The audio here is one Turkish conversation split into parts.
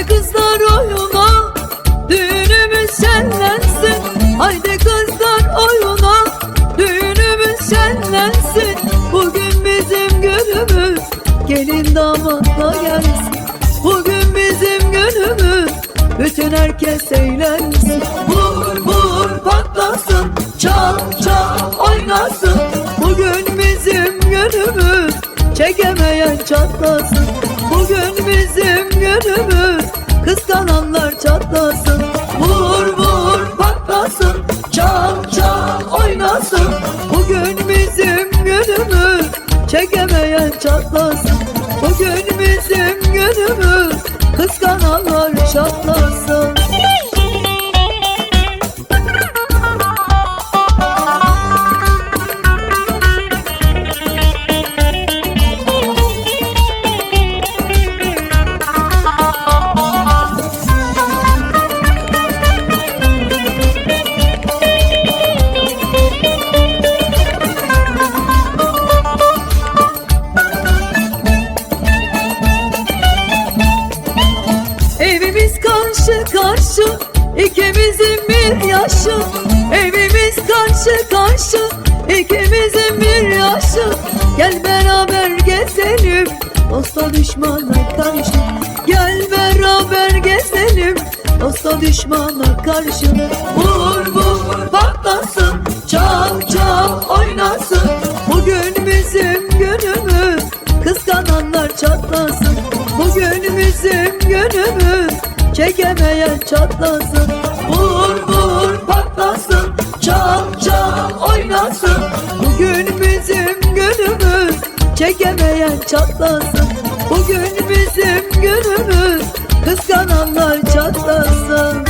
Haydi kızlar oyuna Düğünümüz şenlensin. Haydi kızlar oyuna Düğünümüz şenlensin. Bugün bizim günümüz Gelin damatla gelsin. Bugün bizim günümüz Bütün herkes eğlensin. Vur vur patlasın Çal çal oynasın ikimizin bir yaşı Evimiz karşı karşı. İkimizin bir yaşı Gel beraber gezelim. Dosta düşmana karşı Gel beraber gezelim. Dosta düşmana karşı Vur vur patlasın çal çal oynasın. Bugün bizim günümüz kıskananlar çatlasın. Bugün bizim günümüz Çekemeyen çatlasın. Vur vur patlasın. Çal çal oynasın. Bugün bizim günümüz. Çekemeyen çatlasın. Bugün bizim günümüz. Kıskananlar çatlasın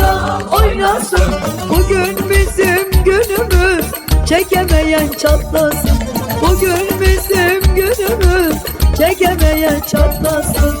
çatlasın. Bugün bizim günümüz. Çekemeyen çatlasın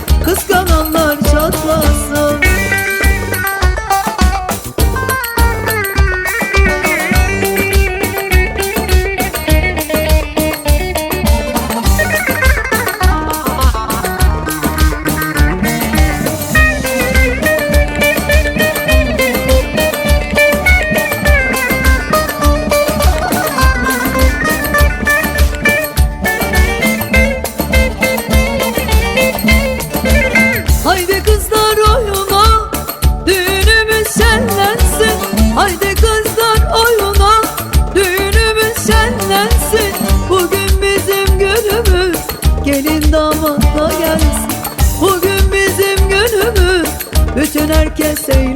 kıskananlar çatlasın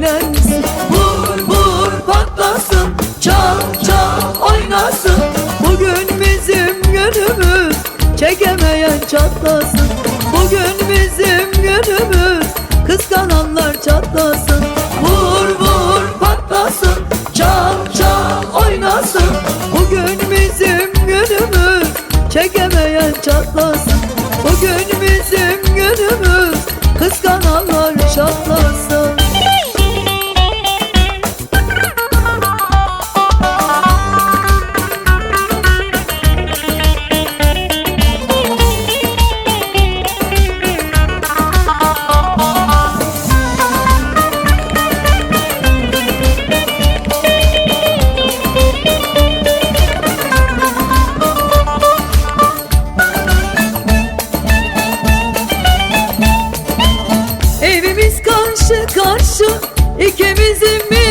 herkes eğlensin. Vur vur patlasın. Çal çal oynasın. Bugün bizim günümüz Çekemeyen çatlasın. Bugün bizim günümüz Kıskananlar çatlasın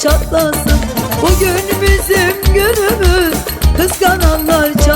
çatlasın. Bugün bizim günümüz. Kıskananlar çatlasın.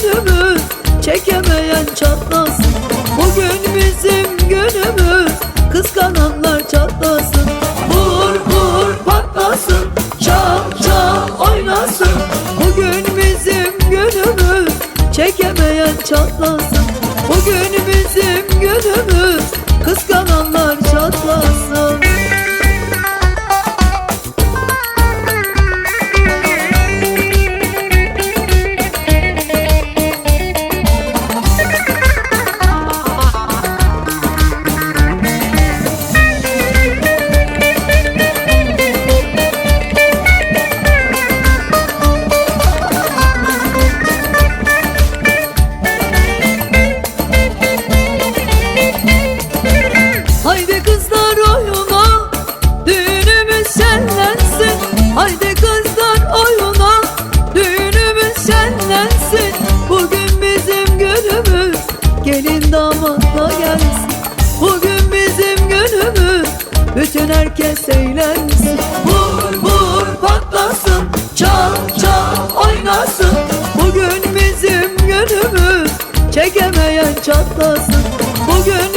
günümüz Çekemeyen çatlasın. Bugün bizim günümüz Kıskananlar gönül